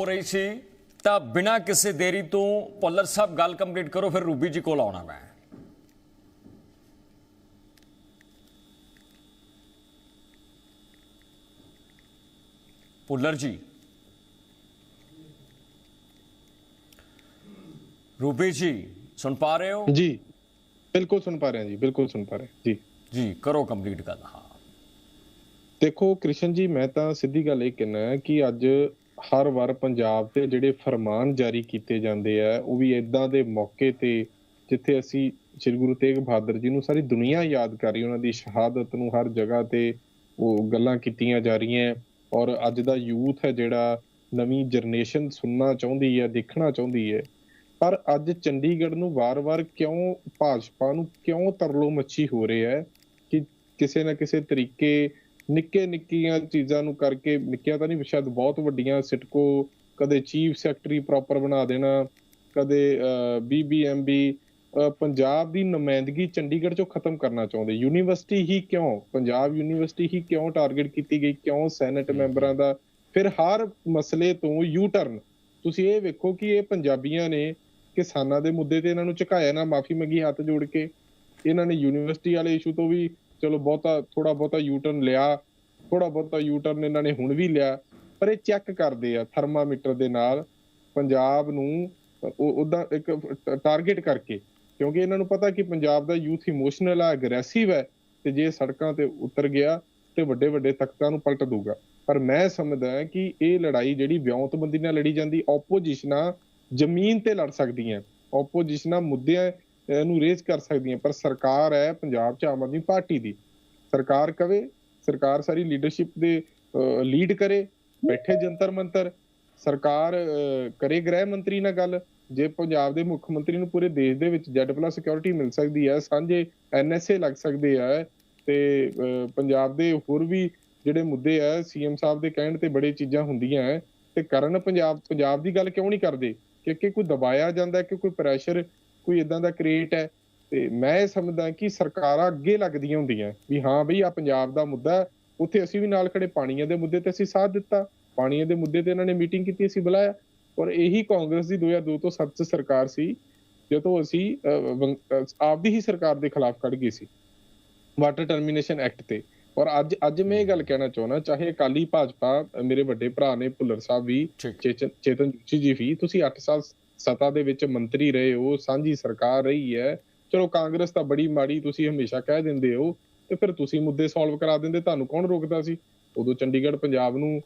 ਹੋ ਰਹੀ ਸੀ ਤਾਂ ਬਿਨਾਂ ਕਿਸੇ ਦੇਰੀ ਤੋਂ ਭੁੱਲਰ ਸਾਹਿਬ ਗੱਲ ਕੰਪਲੀਟ ਕਰੋ ਫਿਰ ਰੂਬੀ ਜੀ ਕੋਲ ਆਉਣਾ ਮੈਂ। ਭੁੱਲਰ ਜੀ। ਰੂਬੀ ਜੀ ਸੁਣ ਪਾ ਰਹੇ ਹੋ? ਜੀ ਬਿਲਕੁਲ ਸੁਣ ਪਾ ਰਹੇ ਹਾਂ ਜੀ ਬਿਲਕੁਲ ਸੁਣ ਪਾ ਰਹੇ ਜੀ। ਜੀ ਕਰੋ ਕੰਪਲੀਟ ਗੱਲ ਹਾਂ। ਦੇਖੋ ਕ੍ਰਿਸ਼ਨ ਜੀ ਮੈਂ ਤਾਂ ਸਿੱਧੀ ਗੱਲ ਇਹ ਕਹਿਣਾ ਕਿ ਅੱਜ ਹਰ ਵਾਰ ਪੰਜਾਬ ਤੇ ਜਿਹੜੇ ਫਰਮਾਨ ਜਾਰੀ ਕੀਤੇ ਜਾਂਦੇ ਆ, ਉਹ ਵੀ ਇਦਾਂ ਦੇ ਮੌਕੇ ਤੇ ਜਿੱਥੇ ਅਸੀਂ ਸ੍ਰੀ ਗੁਰੂ ਤੇਗ ਬਹਾਦਰ ਜੀ ਨੂੰ ਸਾਰੀ ਦੁਨੀਆ ਯਾਦ ਕਰ ਰਹੀ, ਉਹਨਾਂ ਦੀ ਸ਼ਹਾਦਤ ਨੂੰ ਹਰ ਜਗ੍ਹਾ ਤੇ ਉਹ ਗੱਲਾਂ ਕੀਤੀਆਂ ਜਾ ਰਹੀਆਂ ਔਰ ਅੱਜ ਦਾ ਯੂਥ ਹੈ ਜਿਹੜਾ ਨਵੀਂ ਜਨਰੇਸ਼ਨ ਸੁਣਨਾ ਚਾਹੁੰਦੀ ਹੈ, ਦੇਖਣਾ ਚਾਹੁੰਦੀ ਹੈ। ਪਰ ਅੱਜ ਚੰਡੀਗੜ੍ਹ ਨੂੰ ਵਾਰ-ਵਾਰ ਕਿਉਂ ਭਾਜਪਾ ਨੂੰ ਕਿਉਂ ਤਰਲੋ ਮੱਛੀ ਹੋ ਰਿਹਾ ਹੈ ਕਿ ਕਿਸੇ ਨਾ ਕਿਸੇ ਤਰੀਕੇ ਨਿੱਕੇ ਨਿੱਕੀਆਂ ਚੀਜ਼ਾਂ ਨੂੰ ਕਰਕੇ ਨਿੱਕੀਆਂ ਤਾਂ ਨਹੀਂ ਸ਼ਾਇਦ ਬਹੁਤ ਵੱਡੀਆਂ ਸਿਟਕੋ ਕਦੇ ਚੀਫ ਸੈਕਟਰੀ ਪ੍ਰੋਪਰ ਬਣਾ ਦੇਣਾ ਕਦੇ ਬੀਬੀਐਮਬੀ ਪੰਜਾਬ ਦੀ ਨੁਮਾਇੰਦਗੀ ਚੰਡੀਗੜ੍ਹ ਚੋਂ ਖਤਮ ਕਰਨਾ ਚਾਹੁੰਦੇ। ਯੂਨੀਵਰਸਿਟੀ ਹੀ ਕਿਉਂ? ਪੰਜਾਬ ਯੂਨੀਵਰਸਿਟੀ ਹੀ ਕਿਉਂ ਟਾਰਗੇਟ ਕੀਤੀ ਗਈ? ਕਿਉਂ ਸੈਨੇਟ ਮੈਂਬਰਾਂ ਦਾ? ਫਿਰ ਹਰ ਮਸਲੇ ਤੋਂ ਯੂ ਟਰਨ ਤੁਸੀਂ ਇਹ ਵੇਖੋ ਕਿ ਇਹ ਪੰਜਾਬੀਆਂ ਨੇ ਕਿਸਾਨਾਂ ਦੇ ਮੁੱਦੇ ਤੇ ਇਹਨਾਂ ਨੂੰ ਝੁਕਾਇਆ ਨਾ ਮਾਫੀ ਮੰਗੀ ਹੱਥ ਜੋੜ ਕੇ। ਇਹਨਾਂ ਨੇ ਯੂਨੀਵਰਸਿਟੀ ਵਾਲੇ ਇਸ਼ੂ ਤੋਂ ਵੀ ਚਲੋ ਬਹੁਤਾ ਥੋੜਾ ਬਹੁਤਾ ਯੂ ਟਰਨ ਲਿਆ। ਥੋੜਾ ਬਹੁਤਾ ਯੂ ਟਰਨ ਇਹਨਾਂ ਨੇ ਹੁਣ ਵੀ ਲਿਆ, ਪਰ ਇਹ ਚੈੱਕ ਕਰਦੇ ਆ ਥਰਮਾਮੀਟਰ ਦੇ ਨਾਲ ਪੰਜਾਬ ਨੂੰ ਉਹਦਾ ਇੱਕ ਟਾਰਗੇਟ ਕਰਕੇ, ਕਿਉਂਕਿ ਇਹਨਾਂ ਨੂੰ ਪਤਾ ਕਿ ਪੰਜਾਬ ਦਾ ਯੂਥ ਇਮੋਸ਼ਨਲ ਆ ਅਗਰੈਸਿਵ ਹੈ ਤੇ ਜੇ ਸੜਕਾਂ ਤੇ ਉਤਰ ਗਿਆ ਤੇ ਵੱਡੇ ਵੱਡੇ ਤਖਤਾਂ ਨੂੰ ਪਲਟ ਦੂਗਾ ਪਰ ਮੈਂ ਸਮਝਦਾ ਕਿ ਇਹ ਲੜਾਈ ਜਿਹੜੀ ਵਿਉਂਤਬੰਦੀ ਨਾਲ ਲੜੀ ਜਾਂਦੀ ਆਪੋਜੀਸ਼ਨਾਂ ਜ਼ਮੀਨ ਤੇ ਲੜ ਸਕਦੀਆਂ ਆਪੋਜੀਸ਼ਨਾਂ ਮੁੱਦਿਆਂ ਨੂੰ ਰੇਜ਼ ਕਰ ਸਕਦੀਆਂ, ਪਰ ਸਰਕਾਰ ਹੈ ਪੰਜਾਬ 'ਚ ਆਮ ਆਦਮੀ ਪਾਰਟੀ ਦੀ। ਸਰਕਾਰ ਕਵੇ ਸਰਕਾਰ ਸਾਰੀ ਲੀਡਰਸ਼ਿਪ ਦੇ ਲੀਡ ਕਰੇ, ਬੈਠੇ ਜੰਤਰ ਮੰਤਰ, ਸਰਕਾਰ ਕਰੇ ਗ੍ਰਹਿ ਮੰਤਰੀ ਨਾਲ ਗੱਲ, ਜੇ ਪੰਜਾਬ ਦੇ ਮੁੱਖ ਮੰਤਰੀ ਨੂੰ ਪੂਰੇ ਦੇਸ਼ ਦੇ ਵਿੱਚ ਜੈਡ ਪਲੱਸ ਸਿਕਿਉਰਿਟੀ ਮਿਲ ਸਕਦੀ ਹੈ, ਸਾਂਝੇ ਐਨਐਸਏ ਲੱਗ ਸਕਦੇ ਆ, ਤੇ ਪੰਜਾਬ ਦੇ ਹੋਰ ਵੀ ਜਿਹੜੇ ਮੁੱਦੇ ਆ ਸੀਐਮ ਸਾਹਿਬ ਦੇ ਕਹਿਣ ਤੇ ਬੜੇ ਚੀਜ਼ਾਂ ਹੁੰਦੀਆਂ ਹੈ, ਤੇ ਕਰਨ ਪੰਜਾਬ ਪੰਜਾਬ ਦੀ ਗੱਲ ਕਿਉਂ ਨਹੀਂ ਕਰਦੇ? ਕਿਉਂਕਿ ਕੋਈ ਦਬਾਇਆ ਜਾਂਦਾ ਕਿ ਕੋਈ ਪ੍ਰੈਸ਼ਰ ਕੋਈ ਇਦਾਂ ਦਾ ਕ੍ਰੀਏਟ ਹੈ ਤੇ ਮੈਂ ਇਹ ਸਮਝਦਾ ਕਿ ਸਰਕਾਰਾਂ ਅੱਗੇ ਲੱਗਦੀਆਂ ਹੁੰਦੀਆਂ ਵੀ ਹਾਂ ਬਈ ਆ ਪੰਜਾਬ ਦਾ ਮੁੱਦਾ ਉੱਥੇ ਅਸੀਂ ਵੀ ਨਾਲ ਖੜੇ ਪਾਣੀਆਂ ਦੇ ਮੁੱਦੇ ਤੇ ਅਸੀਂ ਸਾਥ ਦਿੱਤਾ ਪਾਣੀਆਂ ਦੇ ਮੁੱਦੇ ਤੇ ਇਹਨਾਂ ਨੇ ਮੀਟਿੰਗ ਕੀਤੀ ਅਸੀਂ ਬੁਲਾਇਆ ਔਰ ਇਹੀ ਕਾਂਗਰਸ ਦੀ 2002 ਤੋਂ 7 ਚ ਸਰਕਾਰ ਸੀ ਜਦੋਂ ਅਸੀਂ ਆਪਦੀ ਹੀ ਸਰਕਾਰ ਦੇ ਖਿਲਾਫ ਖੜ ਗਏ ਸੀ ਵਾਟਰ ਟਰਮੀਨੇਸ਼ਨ ਐਕਟ ਤੇ ਔਰ ਅੱਜ ਅੱਜ ਮੈਂ ਇਹ ਗੱਲ ਕਹਿਣਾ ਚਾਹੁੰਦਾ ਚਾਹੇ ਅਕਾਲੀ ਭਾਜਪਾ ਮੇਰੇ ਵੱਡੇ ਭਰਾ ਨੇ ਭੁੱਲਰ ਸਾਹਿਬ ਵੀ ਚੇਤਨ ਜੋਸ਼ੀ ਜੀ ਵੀ ਤੁਸੀਂ 8 ਸਾਲ ਸਤਾ ਦੇ ਵਿੱਚ ਮੰਤਰੀ ਰਹੇ ਹੋ ਸਾਂਝੀ ਸਰਕਾਰ ਰਹੀ ਹੈ ਚਲੋ ਕਾਂਗਰਸ ਤਾਂ ਬੜੀ ਮਾੜੀ ਤੁਸੀਂ ਹਮੇਸ਼ਾ ਕਹਿ ਦਿੰਦੇ ਹੋ ਤੇ ਫਿਰ ਤੁਸੀਂ ਮੁੱਦੇ ਸੋਲਵ ਕਰਾ ਦਿੰਦੇ ਤੁਹਾਨੂੰ ਕੌਣ ਰੋਕਦਾ ਸੀ? ਉਦੋਂ ਚੰਡੀਗੜ੍ਹ ਪੰਜਾਬ ਨੂੰ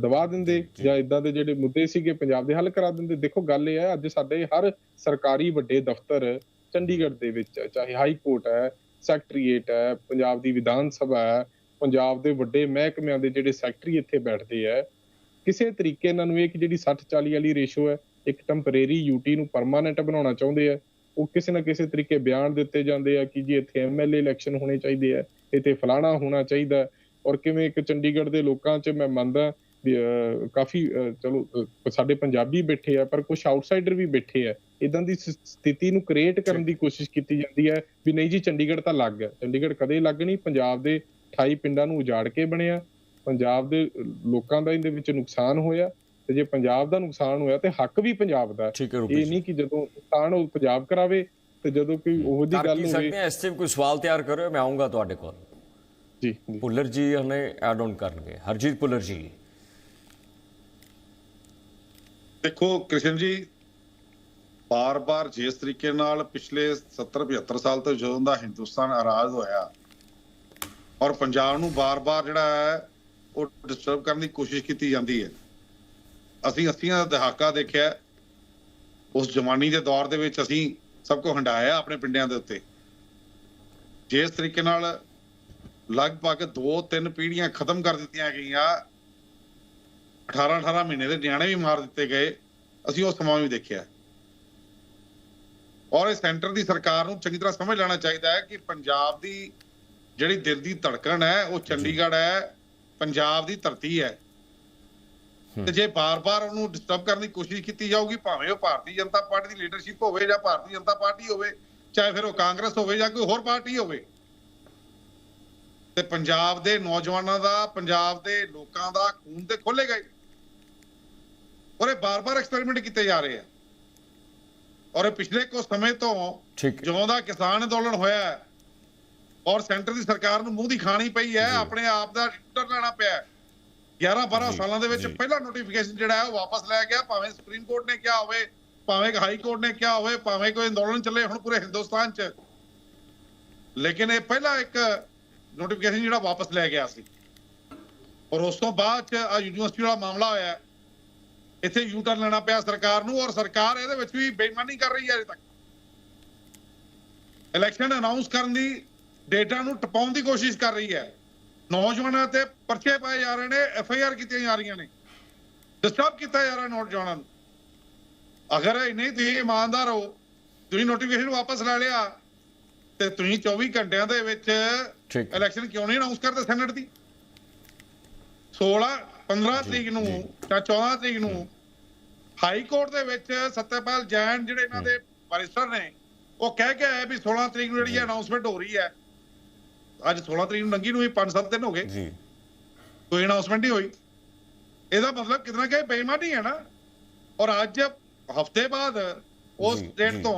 ਦਬਾ ਦਿੰਦੇ ਜਾਂ ਇਦਾਂ ਦੇ ਜਿਹੜੇ ਮੁੱਦੇ ਸੀਗੇ ਪੰਜਾਬ ਦੇ ਹੱਲ ਕਰਾ ਦਿੰਦੇ? ਦੇਖੋ ਗੱਲ ਇਹ ਹੈ ਅੱਜ ਸਾਡੇ ਹਰ ਸਰਕਾਰੀ ਵੱਡੇ ਦਫ਼ਤਰ ਚੰਡੀਗੜ੍ਹ ਦੇ ਵਿੱਚ ਚਾਹੇ ਹਾਈ ਕੋਰਟ ਹੈ ਸੈਕਟਰੀਏਟ ਹੈ ਪੰਜਾਬ ਦੀ ਵਿਧਾਨ ਸਭਾ ਹੈ ਪੰਜਾਬ ਦੇ ਵੱਡੇ ਮਹਿਕਮਿਆਂ ਦੇ ਜਿਹੜੇ ਸੈਕਟਰੀ ਇੱਥੇ ਬੈਠਦੇ ਆ ਕਿਸੇ ਤਰੀਕੇ ਇਹਨਾਂ ਨੂੰ ਇਹ ਕਿ ਜਿਹੜੀ 60 40 ਵਾਲੀ ਰੇਸ਼ੋ ਹੈ ਇੱਕ ਟੈਂਪਰੇਰੀ ਯੂਟੀ ਨੂੰ ਪਰਮਾਨੈਂਟ ਬਣਾਉਣਾ ਚਾਹੁੰਦੇ ਆ ਉਹ ਕਿਸੇ ਨਾ ਕਿਸੇ ਤਰੀਕੇ ਬਿਆਨ ਦਿੱਤੇ ਜਾਂਦੇ ਆ ਕਿ ਜੀ ਇੱਥੇ ਐਮਐਲਏ ਇਲੈਕਸ਼ਨ ਹੋਣੇ ਚਾਹੀਦੇ ਆ, ਇੱਥੇ ਫਲਾਣਾ ਹੋਣਾ ਚਾਹੀਦਾ ਔਰ ਕਿਵੇਂ ਇੱਕ ਚੰਡੀਗੜ੍ਹ ਦੇ ਲੋਕਾਂ 'ਚ ਮੈਂ ਮੰਨਦਾ ਕਾਫੀ ਚਲੋ ਸਾਡੇ ਪੰਜਾਬੀ ਬੈਠੇ ਆ, ਪਰ ਕੁਝ ਆਊਟਸਾਈਡਰ ਵੀ ਬੈਠੇ ਆ। ਇਦਾਂ ਦੀ ਸਥਿਤੀ ਨੂੰ ਕ੍ਰੀਏਟ ਕਰਨ ਦੀ ਕੋਸ਼ਿਸ਼ ਕੀਤੀ ਜਾਂਦੀ ਹੈ ਵੀ ਨਹੀਂ ਜੀ, ਚੰਡੀਗੜ੍ਹ ਤਾਂ ਲੱਗ ਗਿਆ। ਚੰਡੀਗੜ੍ਹ ਕਦੇ ਲੱਗ ਨਹੀਂ। ਪੰਜਾਬ ਦੇ 28 ਪਿੰਡਾਂ ਨੂੰ ਉਜਾੜ ਕੇ ਬਣਿਆ। ਪੰਜਾਬ ਦੇ ਲੋਕਾਂ ਦਾ ਇਹਦੇ ਵਿੱਚ ਨੁਕਸਾਨ ਹੋਇਆ। ਤੇ ਜੇ ਪੰਜਾਬ ਦਾ ਨੁਕਸਾਨ ਹੋਇਆ ਤੇ ਹੱਕ ਵੀ ਪੰਜਾਬ ਦਾ ਇਹ ਨਹੀਂ ਕਿ ਜਦੋਂ ਨੁਕਸਾਨ ਉਹ ਪੰਜਾਬ ਕਰਾਵੇ ਤੇ ਜਦੋਂ ਕੋਈ ਉਹੋ ਜੀ ਗੱਲ ਹੋਵੇ। ਸਕਦੇ ਇਸ ਤੇ ਕੋਈ ਸਵਾਲ ਤਿਆਰ ਕਰਿਓ ਮੈਂ ਆਉਂਗਾ ਤੁਹਾਡੇ ਕੋਲ। ਜੀ ਪੁੱਲਰ ਜੀ ਹਨੇ ਐਡ ਆਨ ਕਰਨਗੇ। ਹਰਜੀਤ ਪੁੱਲਰ ਜੀ। ਦੇਖੋ ਕ੍ਰਿਸ਼ਨ ਜੀ ਬਾਰ-ਬਾਰ ਜਿਸ ਤਰੀਕੇ ਨਾਲ ਪਿਛਲੇ 70 75 ਸਾਲ ਤੋਂ ਜਦੋਂ ਦਾ ਹਿੰਦੁਸਤਾਨ ਆਜ਼ਾਦ ਹੋਇਆ ਔਰ ਪੰਜਾਬ ਨੂੰ ਬਾਰ-ਬਾਰ ਜਿਹੜਾ ਹੈ ਉਹ ਡਿਸਟਰਬ ਕਰਨ ਦੀ ਕੋਸ਼ਿਸ਼ ਕੀਤੀ ਜਾਂਦੀ ਹੈ। ਅਸੀਂ 80ਾਂ ਦਾ ਦਹਾਕਾ ਦੇਖਿਆ ਉਸ ਜਵਾਨੀ ਦੇ ਦੌਰ ਦੇ ਵਿੱਚ ਅਸੀਂ ਸਭ ਕੁਝ ਹੰਡਾਇਆ ਆਪਣੇ ਪਿੰਡਿਆਂ ਦੇ ਉੱਤੇ। ਜਿਸ ਤਰੀਕੇ ਨਾਲ ਲਗਭਗ 2-3 ਪੀੜ੍ਹੀਆਂ ਖਤਮ ਕਰ ਦਿੱਤੀਆਂ ਗਈਆਂ। 18-18 ਮਹੀਨੇ ਦੇ ਨਿਆਣੇ ਵੀ ਮਾਰ ਦਿੱਤੇ ਗਏ। ਅਸੀਂ ਉਹ ਸਮਾਂ ਵੀ ਦੇਖਿਆ ਔਰ ਇਹ ਸੈਂਟਰ ਦੀ ਸਰਕਾਰ ਨੂੰ ਚੰਗੀ ਤਰ੍ਹਾਂ ਸਮਝ ਲੈਣਾ ਚਾਹੀਦਾ ਹੈ ਕਿ ਪੰਜਾਬ ਦੀ ਜਿਹੜੀ ਦਿਲ ਦੀ ਧੜਕਣ ਹੈ, ਉਹ ਚੰਡੀਗੜ੍ਹ ਹੈ, ਪੰਜਾਬ ਦੀ ਧਰਤੀ ਹੈ। ਤੇ ਜੇ ਬਾਰ-ਬਾਰ ਉਹਨੂੰ ਡਿਸਟਰਬ ਕਰਨ ਦੀ ਕੋਸ਼ਿਸ਼ ਕੀਤੀ ਜਾਊਗੀ ਭਾਵੇਂ ਉਹ ਭਾਰਤੀ ਜਨਤਾ ਪਾਰਟੀ ਦੀ ਲੀਡਰਸ਼ਿਪ ਹੋਵੇ ਜਾਂ ਭਾਰਤੀ ਜਨਤਾ ਪਾਰਟੀ ਹੋਵੇ ਚਾਹੇ ਫਿਰ ਉਹ ਕਾਂਗਰਸ ਹੋਵੇ ਜਾਂ ਕੋਈ ਹੋਰ ਪਾਰਟੀ ਹੋਵੇ ਤੇ ਪੰਜਾਬ ਦੇ ਨੌਜਵਾਨਾਂ ਦਾ ਪੰਜਾਬ ਦੇ ਲੋਕਾਂ ਦਾ ਖੂਨ ਤੇ ਖੋਲੇਗਾ ਹੀ ਔਰ ਇਹ ਬਾਰ-ਬਾਰ ਐਕਸਪੈਰੀਮੈਂਟ ਕੀਤੇ ਜਾ ਰਹੇ ਆ। ਔਰ ਇਹ ਪਿਛਲੇ ਕੁਝ ਸਮੇਂ ਤੋਂ ਜਿਉਂ ਦਾ ਕਿਸਾਨ ਅੰਦੋਲਨ ਹੋਇਆ ਔਰ ਸੈਂਟਰ ਦੀ ਸਰਕਾਰ ਨੂੰ ਮੂੰਹ ਦੀ ਖਾਣੀ ਪਈ ਹੈ ਆਪਣੇ ਆਪ ਦਾ ਰਿਟਰਨ ਲੈਣਾ ਪਿਆ 11 12 ਜੀ, ਸਾਲਾਂ ਦੇ ਵਿੱਚ। ਪਹਿਲਾ ਨੋਟੀਫਿਕੇਸ਼ਨ ਜਿਹੜਾ ਹੈ ਉਹ ਵਾਪਸ ਲੈ ਗਿਆ ਭਾਵੇਂ ਸੁਪਰੀਮ ਕੋਰਟ ਨੇ ਕਿਹਾ ਹੋਵੇ ਭਾਵੇਂ ਹਾਈ ਕੋਰਟ ਨੇ ਕਿਹਾ ਹੋਵੇ ਭਾਵੇਂ ਕੋਈ ਅੰਦੋਲਨ ਚੱਲੇ ਹੁਣ ਪੂਰੇ ਹਿੰਦੁਸਤਾਨ 'ਚ ਲੇਕਿਨ ਇਹ ਪਹਿਲਾ ਇੱਕ ਨੋਟੀਫਿਕੇਸ਼ਨ ਜਿਹੜਾ ਵਾਪਸ ਲੈ ਗਿਆ ਸੀ ਔਰ ਉਸ ਤੋਂ ਬਾਅਦ 'ਚ ਆ ਯੂਨੀਵਰਸਿਟੀ ਵਾਲਾ ਮਾਮਲਾ ਹੋਇਆ। ਇੱਥੇ ਯੂ ਟਰਨ ਲੈਣਾ ਪਿਆ ਸਰਕਾਰ ਨੂੰ ਔਰ ਸਰਕਾਰ ਇਹਦੇ ਵਿੱਚ ਵੀ ਬੇਈਮਾਨੀ ਕਰ ਰਹੀ ਹੈ ਅਜੇ ਤੱਕ ਇਲੈਕਸ਼ਨ ਅਨਾਉਂਸ ਕਰਨ ਦੀ ਡੇਟਾ ਨੂੰ ਟਪਾਉਣ ਦੀ ਕੋਸ਼ਿਸ਼ ਕਰ ਰਹੀ ਹੈ ਨੌਜਵਾਨਾਂ ਤੇ ਪਰਚੇ ਪਾਏ ਜਾ ਰਹੇ ਨੇ ਐਫ ਆਈ ਆਰ ਕੀਤੀਆਂ ਜਾ ਰਹੀਆਂ ਨੇ। ਡਿਸਟਰਬ ਕੀਤਾ ਜਾ ਰਿਹਾ ਨੌਜਵਾਨਾਂ ਨੂੰ। ਅਗਰ ਨਹੀਂ ਤੁਸੀਂ ਇਮਾਨਦਾਰ ਹੋ ਤੁਸੀਂ ਨੋਟੀਫਿਕੇਸ਼ਨ ਵਾਪਸ ਲੈ ਲਿਆ ਤੇ ਤੁਸੀਂ 24 ਘੰਟਿਆਂ ਦੇ ਵਿੱਚ। ਇਲੈਕਸ਼ਨ ਕਿਉਂ ਨਹੀਂ ਅਨਾਉਂਸ ਕਰਦੇ ਸੈਨੇਟ ਦੀ? 16 15 ਤਰੀਕ ਨੂੰ ਜਾਂ। 14 ਤਰੀਕ ਨੂੰ ਹਾਈ ਕੋਰਟ ਦੇ ਵਿੱਚ ਸੱਤੇਪਾਲ ਜੈਨ ਜਿਹੜੇ ਇਹਨਾਂ ਦੇ ਬਾਰਿਸਟਰ ਨੇ ਉਹ ਕਹਿ ਕੇ ਆਏ ਵੀ 16 ਤਰੀਕ ਨੂੰ ਜਿਹੜੀ ਅਨਾਉਂਸਮੈਂਟ ਹੋ ਰਹੀ ਹੈ ਅੱਜ 16 ਤਰੀਕ ਨੂੰ ਲੰਗੀ ਨੂੰ ਵੀ 5-7 ਦਿਨ ਹੋ ਗਏ। ਜੀ। ਕੋਈ ਅਨਾਉਂਸਮੈਂਟ ਨਹੀਂ ਹੋਈ। ਇਹਦਾ ਮਤਲਬ ਕਿਤਨਾ ਕਿ ਬੇਈਮਾਨੀ ਹੈ ਨਾ। ਔਰ ਅੱਜ ਹਫ਼ਤੇ ਬਾਅਦ ਉਸ ਜੀ। ਤੋਂ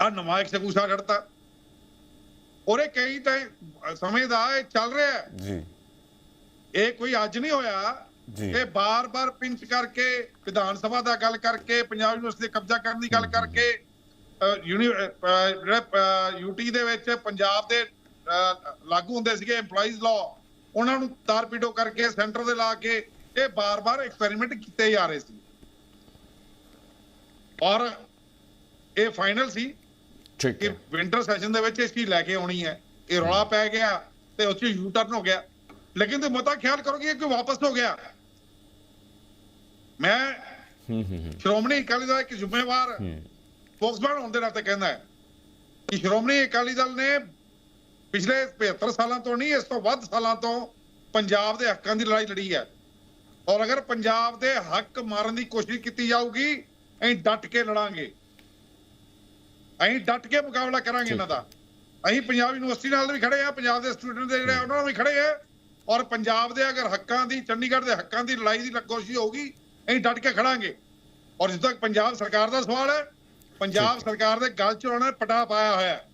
ਆ ਨਵਾਂ ਐਕਸਕਿਊਸ਼ਨ ਕੱਢਤਾ। ਔਰੇ ਕਈ ਤਾਂ ਸਮੇਂ ਦਾ ਇਹ ਚੱਲ ਰਿਹਾ ਹੈ। ਜੀ। ਇਹ ਕੋਈ ਅੱਜ ਨਹੀਂ ਹੋਇਆ। ਜੀ। ਇਹ ਬਾਰ-ਬਾਰ ਪਿੰਚ ਕਰਕੇ ਵਿਧਾਨ ਸਭਾ ਦਾ ਗੱਲ ਕਰਕੇ ਪੰਜਾਬ ਯੂਨੀਵਰਸਿਟੀ ਤੇ ਕਬਜ਼ਾ ਕਰਨ ਦੀ ਗੱਲ ਕਰਕੇ ਯੂਟੀ ਦੇ ਵਿੱਚ ਪੰਜਾਬ ਦੇ ਲਾਗੂ ਹੁੰਦੇ ਸੀਗੇ EMPLOYEES ਲਾਅ ਉਹਨਾਂ ਨੂੰ ਤਾਰਪੀਡੋ ਕਰਕੇ ਸੈਂਟਰ ਦੇ ਲਾ ਕੇ ਇਹ ਬਾਰ-ਬਾਰ ਐਕਸਪੈਰੀਮੈਂਟ ਕੀਤੇ ਜਾ ਰਹੇ ਸੀ। ਔਰ ਇਹ ਫਾਈਨਲ ਸੀ ਠੀਕ ਕਿ ਹੈ ਵਿੰਟਰ ਸੈਸ਼ਨ ਦੇ ਵਿੱਚ ਇਸ ਚੀਜ਼ ਲੈ ਕੇ ਆਉਣੀ ਹੈ। ਇਹ ਰੌਲਾ ਪੈ ਗਿਆ ਤੇ 'ਚ ਯੂ ਟਰਨ ਹੋ ਗਿਆ। ਲੇਕਿਨ ਤੇ ਮਤਾ ਖਿਆਲ ਕਰੋ ਕਿ ਇਹ ਕੋਈ ਵਾਪਸ ਹੋ ਗਿਆ। ਮੈਂ ਹੂੰ ਹੂੰ ਸ਼੍ਰੋਮਣੀ ਅਕਾਲੀ ਦਲ ਇੱਕ ਜ਼ਿੰਮੇਵਾਰ ਹੂੰ। ਸਪੋਕਸਮੈਨ ਹੋਣ ਦੇ ਨਾਤੇ ਕਹਿੰਦਾ ਹੈ ਕਿ ਸ਼੍ਰੋਮਣੀ ਅਕਾਲੀ ਦਲ ਨੇ ਪਿਛਲੇ 75 ਸਾਲਾਂ ਤੋਂ ਨਹੀਂ ਇਸ ਤੋਂ ਵੱਧ ਸਾਲਾਂ ਤੋਂ ਪੰਜਾਬ ਦੇ ਹੱਕਾਂ ਦੀ ਲੜਾਈ ਲੜੀ ਹੈ। ਔਰ ਅਗਰ ਪੰਜਾਬ ਦੇ ਹੱਕ ਮਾਰਨ ਦੀ ਕੋਸ਼ਿਸ਼ ਕੀਤੀ ਜਾਊਗੀ ਅਸੀਂ ਡਟ ਕੇ ਲੜਾਂਗੇ। ਅਸੀਂ ਡਟ ਕੇ ਮੁਕਾਬਲਾ ਕਰਾਂਗੇ ਇਹਨਾਂ ਦਾ। ਅਸੀਂ ਪੰਜਾਬ ਯੂਨੀਵਰਸਿਟੀ ਨਾਲ ਵੀ ਖੜੇ ਆ ਪੰਜਾਬ ਦੇ ਸਟੂਡੈਂਟ ਦੇ ਜਿਹੜੇ ਉਹਨਾਂ ਨਾਲ ਵੀ ਖੜੇ ਆ ਔਰ ਪੰਜਾਬ ਦੇ ਅਗਰ ਹੱਕਾਂ ਦੀ ਚੰਡੀਗੜ੍ਹ ਦੇ ਹੱਕਾਂ ਦੀ ਲੜਾਈ ਦੀ ਕੋਸ਼ਿਸ਼ ਹੋਊਗੀ ਅਸੀਂ ਡਟ ਕੇ ਖੜਾਂਗੇ। ਔਰ ਜਿੱਦ ਤੱਕ ਪੰਜਾਬ ਸਰਕਾਰ ਦਾ ਸਵਾਲ ਹੈ ਪੰਜਾਬ ਸਰਕਾਰ ਦੇ ਗਲ 'ਚ ਉਹਨਾਂ ਨੇ ਪਟਾ ਪਾਇਆ ਹੋਇਆ ਹੈ।